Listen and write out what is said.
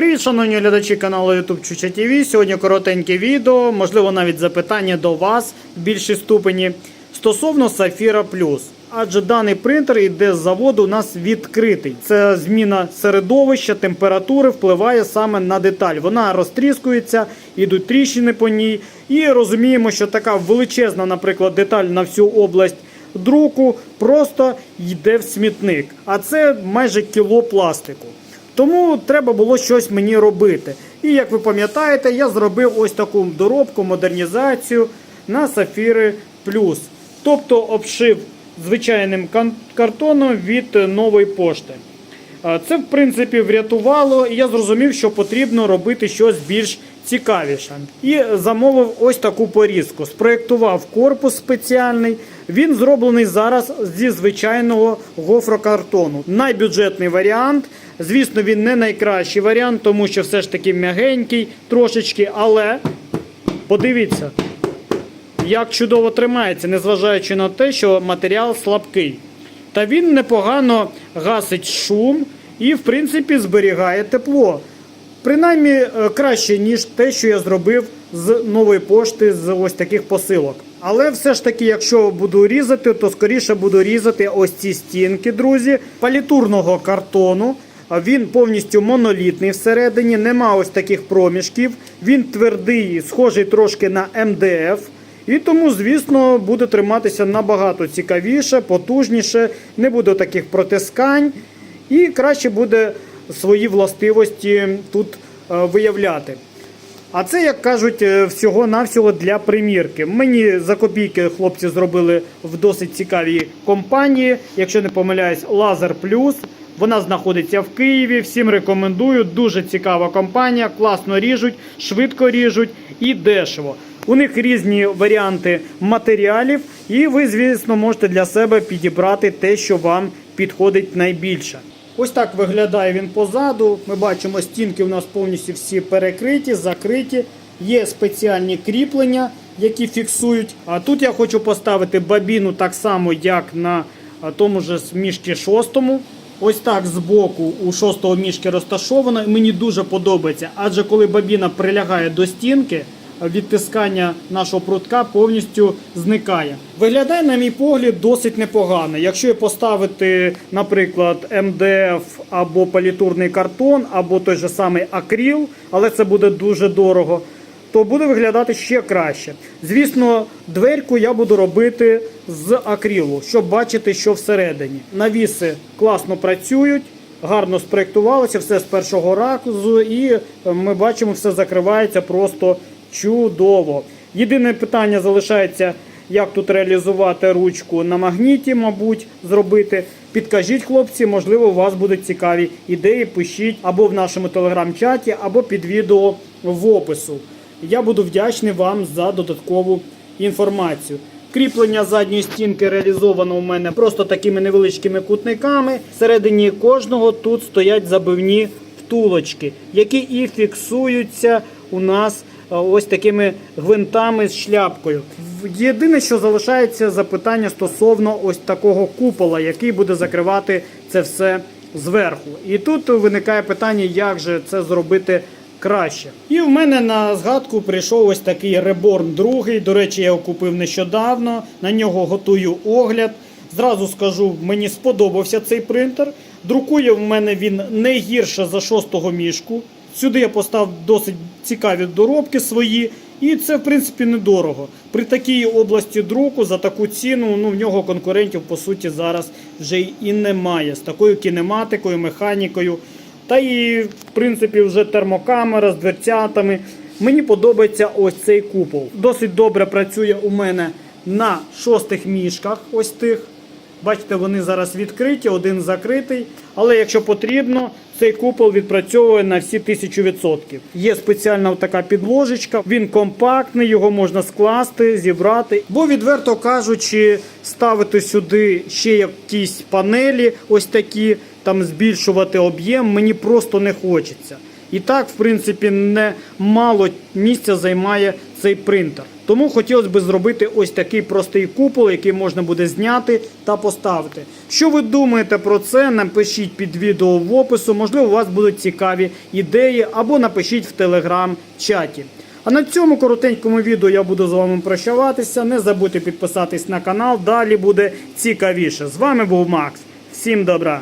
Привіт, шановні глядачі каналу YouTube Чуча ТВ. Сьогодні коротеньке відео, можливо, навіть запитання до вас в більшій ступені стосовно Safira Plus. Адже даний принтер йде з заводу у нас відкритий. Це зміна середовища, температури впливає саме на деталь. Вона розтріскується, ідуть тріщини по ній. І розуміємо, що така величезна, наприклад, деталь на всю область друку просто йде в смітник. А це майже кіло пластику. Тому треба було щось мені робити. І як ви пам'ятаєте, я зробив ось таку доробку, модернізацію на Сафіри Плюс. Тобто обшив звичайним картоном від е, нової пошти. Це, в принципі, врятувало, і я зрозумів, що потрібно робити щось більш цікавіше. І замовив ось таку порізку. Спроєктував корпус спеціальний. Він зроблений зараз зі звичайного гофрокартону. Найбюджетний варіант. Звісно, він не найкращий варіант, тому що все ж таки м'ягенький трошечки, але подивіться, як чудово тримається, незважаючи на те, що матеріал слабкий. Та він непогано гасить шум і, в принципі, зберігає тепло. Принаймні е, краще, ніж те, що я зробив з нової пошти з ось таких посилок. Але все ж таки, якщо буду різати, то скоріше буду різати ось ці стінки, друзі, палітурного картону. Він повністю монолітний всередині, нема ось таких проміжків. Він твердий, схожий трошки на МДФ. І тому, звісно, буде триматися набагато цікавіше, потужніше, не буде таких протискань, і краще буде свої властивості тут е, виявляти. А це, як кажуть, е, всього-навсього для примірки. Мені за копійки хлопці зробили в досить цікавій компанії. Якщо не помиляюсь, Лазер Плюс. Вона знаходиться в Києві. Всім рекомендую. Дуже цікава компанія. Класно ріжуть, швидко ріжуть і дешево. У них різні варіанти матеріалів, і ви, звісно, можете для себе підібрати те, що вам підходить найбільше. Ось так виглядає він позаду. Ми бачимо, стінки у нас повністю всі перекриті, закриті. Є спеціальні кріплення, які фіксують. А тут я хочу поставити бабіну так само, як на тому ж мішки шостому. Ось так збоку у шостого мішки розташовано. Мені дуже подобається, адже коли бабіна прилягає до стінки, відтискання нашого прутка повністю зникає. Виглядає, на мій погляд, досить непогано. Якщо поставити, наприклад, МДФ або палітурний картон, або той же самий акріл, але це буде дуже дорого. То буде виглядати ще краще. Звісно, дверку я буду робити з акрилу, щоб бачити, що всередині. Навіси класно працюють, гарно спроєктувалося, все з першого ракурсу, і е, ми бачимо, все закривається просто чудово. Єдине питання залишається, як тут реалізувати ручку на магніті, мабуть, зробити. Підкажіть, хлопці, можливо, у вас будуть цікаві ідеї. Пишіть або в нашому телеграм-чаті, або під відео в опису. Я буду вдячний вам за додаткову інформацію. Кріплення задньої стінки реалізовано у мене просто такими невеличкими кутниками. Всередині кожного тут стоять забивні втулочки, які і фіксуються у нас ось такими гвинтами з шляпкою. Єдине, що залишається запитання стосовно ось такого купола, який буде закривати це все зверху. І тут виникає питання, як же це зробити краще. І в мене на згадку прийшов ось такий 2. До речі, я його купив нещодавно. На нього готую огляд. Зразу скажу, мені сподобався цей принтер. Друкує в мене він не гірше за шостого мішку. Сюди я поставив досить цікаві доробки свої, і це в принципі недорого. При такій області друку за таку ціну ну в нього конкурентів по суті зараз вже і немає з такою кінематикою, механікою. Та і, в принципі, вже термокамера з дверцятами. Мені подобається ось цей купол. Досить добре працює у мене на шостих мішках. Ось тих. Бачите, вони зараз відкриті, один закритий. Але якщо потрібно, цей купол відпрацьовує на всі 1000%. Є спеціальна така підложечка, він компактний, його можна скласти, зібрати. Бо, відверто кажучи, ставити сюди ще якісь панелі, ось такі, там збільшувати об'єм, мені просто не хочеться. І так, в принципі, не мало місця займає цей принтер. Тому хотілося б зробити ось такий простий купол, який можна буде зняти та поставити. Що ви думаєте про це? Напишіть під відео в опису. Можливо, у вас будуть цікаві ідеї, або напишіть в телеграм-чаті. А на цьому коротенькому відео я буду з вами прощаватися. Не забудьте підписатись на канал. Далі буде цікавіше. З вами був Макс. Всім добра!